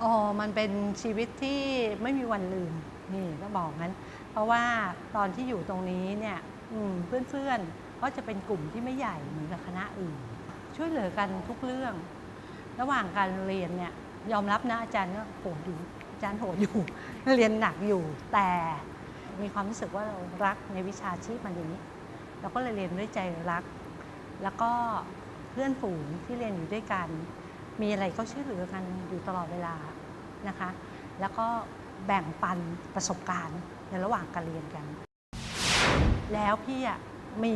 อ๋อมันเป็นชีวิตที่ไม่มีวันลืมนี่ก็บอกงั้น เพราะว่าตอนที่อยู่ตรงนี้เนี่ยอืมเพื่อนๆก็จะเป็นกลุ่มที่ไม่ใหญ่เหมือนกับคณะอื่น ช่วยเหลือกันทุกเรื่อง ระหว่างการเรียนเนี่ยยอมรับนะอาจารย์ก็โหดอยู่อาจารย์โหดอยู่ เรียนหนักอยู่แต่มีความรู้สึกว่าเรารักในวิชาชีพมันอย่างนี้เราก็เลยเรียนด้วยใจรัก แล้วก็เพื่อนฝูงที่เรียนอยู่ด้วยกัน มีอะไรก็ช่วยเหลือกันอยู่ตลอดเวลานะคะ แล้วก็แบ่งปันประสบการณ์ในระหว่างการเรียนกัน แล้วพี่อะมี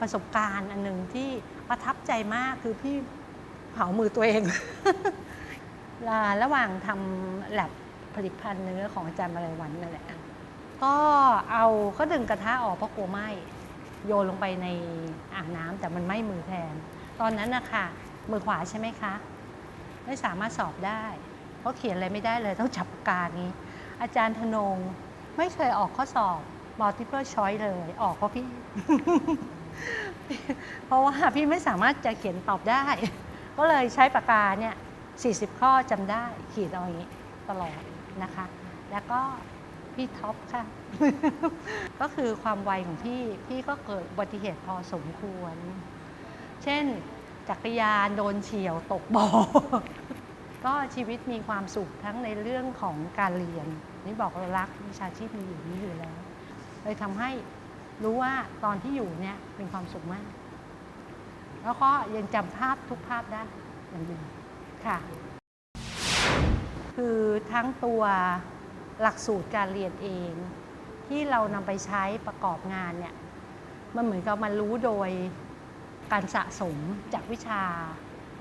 ประสบการณ์อันหนึ่งที่ประทับใจมากคือพี่เผามือตัวเอง ระหว่างทำแลบผลิตภัณฑ์เนื้อของอาจารย์มาลัยวันนั่นแหละ ก็เอาก็ดึงกระทะออกเพราะกลัวไหมโยนลงไปในอ่างน้ำแต่มันไหม้มือแทน ตอนนั้นนะคะมือขวาใช่ไหมคะ ไม่สามารถสอบได้ เพราะเขียนอะไรไม่ได้เลยต้องจับปากกานี้ อาจารย์ธนงไม่เคยออกข้อสอบ multiple choice เลย ออกเพราะพี่ เพราะว่าพี่ไม่สามารถจะเขียนตอบได้ ก็เลยใช้ปากกาเนี่ย40 ข้อจำได้ขีดเอาอย่างนี้ตลอดนะคะ แล้วก็พี่ท็อปค่ะ ก็คือความไวของพี่ พี่ก็เกิดอุบัติเหตุพอสมควร เช่น จักรยานโดนเฉียวตกบ่อ ก็ชีวิตมีความสุขทั้งในเรื่องของการเรียน นี่บอกเรารักวิชาชีพมีอยู่นี้อยู่แล้ว เลยทำให้รู้ว่าตอนที่อยู่เนี่ยเป็นความสุขมาก แล้วก็ยังจำภาพทุกภาพได้อย่างดีค่ะ คือทั้งตัวหลักสูตรการเรียนเอง ที่เรานำไปใช้ประกอบงานเนี่ยมันเหมือนกับมันรู้โดย การสะสมจากวิชา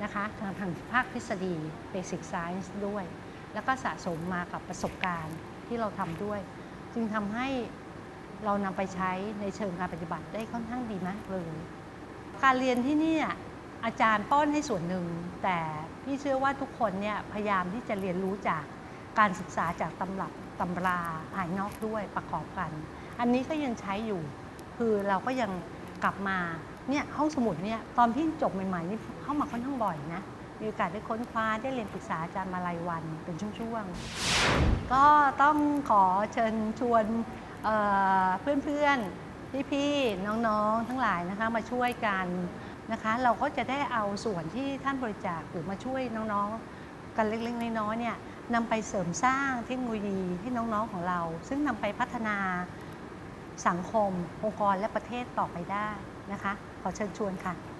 นะคะทางทางภาคทฤษฎี Basic Science ด้วย แล้วก็สะสมมากับประสบการณ์ที่เราทำด้วย จึงทำให้เรานำไปใช้ในเชิงการปฏิบัติได้ค่อนข้างดีมากเลย การเรียนที่นี่อาจารย์ป้อนให้ส่วนหนึ่ง แต่พี่เชื่อว่าทุกคนเนี่ยพยายามที่จะเรียนรู้จากการศึกษาจากตำรับตำราภายนอกด้วยประกอบกัน อันนี้ก็ยังใช้อยู่ คือเราก็ยังกลับมา เนี่ยห้องสมุดเนี่ยตอนที่จบใหม่ๆนี่เข้ามาค่อนข้างบ่อยนะ มีโอกาสได้ค้นคว้าได้เรียนปรึกษาอาจารย์มาลายวันเป็นช่วงๆ ก็ต้องขอเชิญชวนเเพื่อนๆ พี่ๆ น้องๆ ทั้งหลายนะคะมาช่วยกันนะคะ เราก็จะได้เอาส่วนที่ท่านบริจาคหรือมาช่วยน้องๆ กันเล็กๆ น้อยๆ เนี่ยนำไปเสริมสร้างเทคโนโลยีให้น้องๆ ของเรา ซึ่งนำไปพัฒนาสังคมองค์กรและประเทศต่อไปได้นะคะ ขอเชิญชวนค่ะ